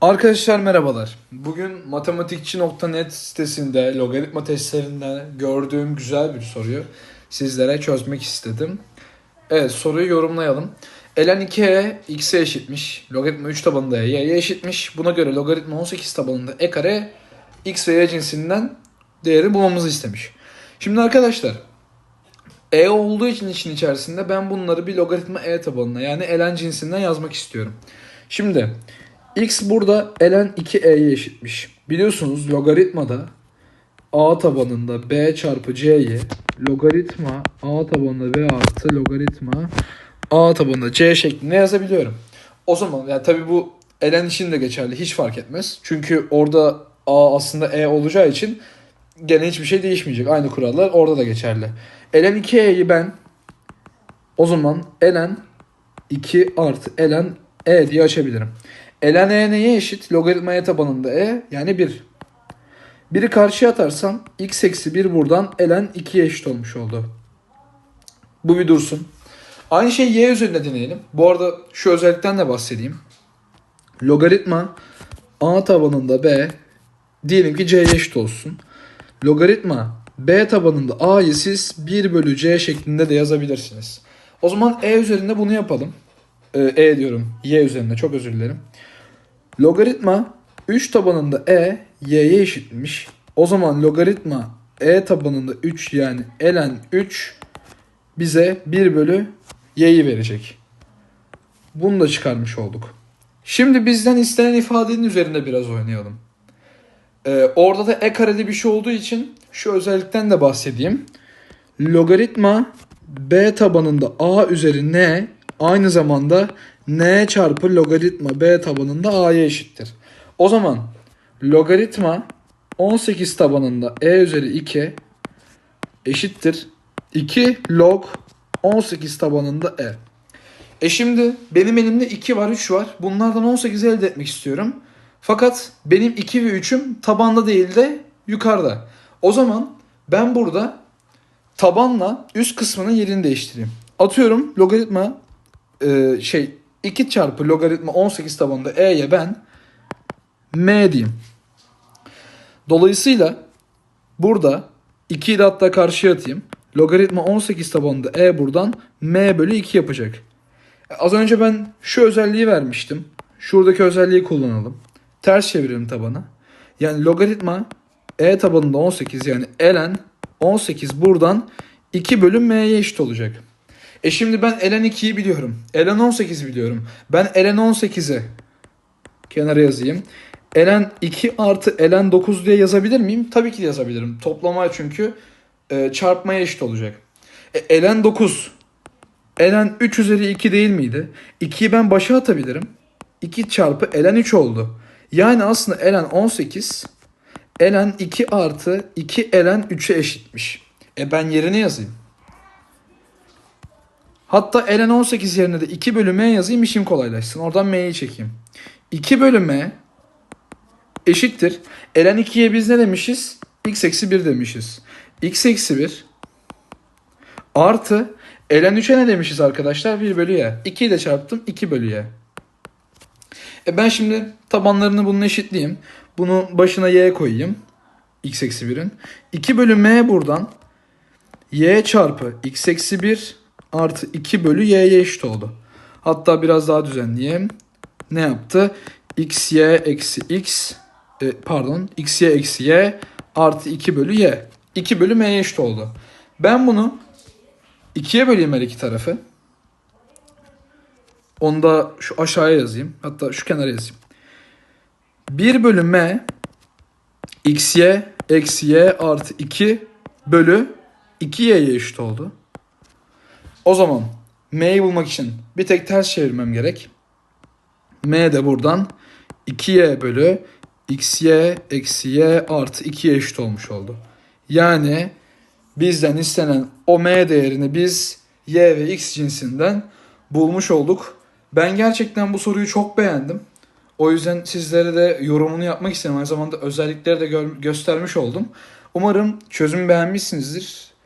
Arkadaşlar merhabalar. Bugün matematikçi.net sitesinde logaritma testlerinde gördüğüm güzel bir soruyu sizlere çözmek istedim. Evet soruyu yorumlayalım. ln 2e x'e eşitmiş. Logaritma 3 tabanında y'ye eşitmiş. Buna göre logaritma 18 tabanında e kare x ve y cinsinden değeri bulmamızı istemiş. Şimdi arkadaşlar e olduğu için için içerisinde ben bunları bir logaritma e tabanına yani ln cinsinden yazmak istiyorum. Şimdi x burada ln 2e'ye eşitmiş. Biliyorsunuz logaritmada a tabanında b çarpı c'yi logaritma a tabanında b artı logaritma a tabanında c şeklinde yazabiliyorum. O zaman yani tabi bu ln için de geçerli hiç fark etmez. Çünkü orada a aslında e olacağı için gene hiçbir şey değişmeyecek. Aynı kurallar orada da geçerli. ln 2e'yi ben o zaman ln 2 artı ln e diye açabilirim. Ln e neye eşit? Logaritma e tabanında e yani 1. Biri karşıya atarsam x eksi 1 buradan ln 2'ye eşit olmuş oldu. Bu bir dursun. Aynı şeyi y üzerinde deneyelim. Bu arada şu özellikten de bahsedeyim. Logaritma a tabanında b diyelim ki c'ye eşit olsun. Logaritma b tabanında a'yı siz 1 bölü c şeklinde de yazabilirsiniz. O zaman e üzerinde bunu yapalım. Ee, e diyorum y üzerinde çok özür dilerim. Logaritma 3 tabanında e y'ye eşitmiş. O zaman logaritma e tabanında 3 yani ln 3 bize 1 bölü y'yi verecek. Bunu da çıkarmış olduk. Şimdi bizden istenen ifadenin üzerinde biraz oynayalım. Ee, orada da e kareli bir şey olduğu için şu özellikten de bahsedeyim. Logaritma b tabanında a üzeri n aynı zamanda n çarpı logaritma b tabanında a'ya eşittir. O zaman logaritma 18 tabanında e üzeri 2 eşittir 2 log 18 tabanında e. E şimdi benim elimde 2 var 3 var. Bunlardan 18 elde etmek istiyorum. Fakat benim 2 ve 3'üm tabanda değil de yukarıda. O zaman ben burada tabanla üst kısmının yerini değiştireyim. Atıyorum logaritma e, şey 2 çarpı logaritma 18 tabanında e'ye ben m diyeyim. Dolayısıyla burada 2'yi de hatta karşıya atayım. Logaritma 18 tabanında e buradan m bölü 2 yapacak. Az önce ben şu özelliği vermiştim. Şuradaki özelliği kullanalım. Ters çevirelim tabanı. Yani logaritma e tabanında 18 yani ln 18 buradan 2 bölü m'ye eşit olacak. E şimdi ben ln 2'yi biliyorum. ln 18 biliyorum. Ben ln 18'i kenara yazayım. ln 2 artı ln 9 diye yazabilir miyim? Tabii ki de yazabilirim. Toplamaya çünkü e, çarpmaya eşit olacak. E, ln 9 ln 3 üzeri 2 değil miydi? 2'yi ben başa atabilirim. 2 çarpı ln 3 oldu. Yani aslında ln 18 ln 2 artı 2 ln 3'e eşitmiş. E ben yerine yazayım. Hatta ln 18 yerine de 2 bölü m yazayım işim kolaylaşsın. Oradan m'yi çekeyim. 2 bölü m eşittir. ln 2'ye biz ne demişiz? x eksi 1 demişiz. x eksi 1 artı ln 3'e ne demişiz arkadaşlar? 1 bölü y. 2'yi de çarptım 2 bölü y. E ben şimdi tabanlarını bunun eşitleyeyim. Bunu başına y koyayım. x eksi 1'in. 2 bölü m buradan y çarpı x eksi 1 artı 2 bölü y'ye eşit oldu. Hatta biraz daha düzenleyeyim. Ne yaptı? x y eksi x e, pardon x y eksi y artı 2 bölü y. 2 bölü m'ye eşit oldu. Ben bunu 2'ye böleyim her iki tarafı. Onu da şu aşağıya yazayım. Hatta şu kenara yazayım. 1 bölü m xy eksi y artı 2 bölü 2y'ye eşit oldu. O zaman m'yi bulmak için bir tek ters çevirmem gerek. m de buradan 2y bölü xy eksi y artı 2'ye eşit olmuş oldu. Yani bizden istenen o m değerini biz y ve x cinsinden bulmuş olduk. Ben gerçekten bu soruyu çok beğendim. O yüzden sizlere de yorumunu yapmak istedim. Aynı zamanda özellikleri de gö- göstermiş oldum. Umarım çözümü beğenmişsinizdir.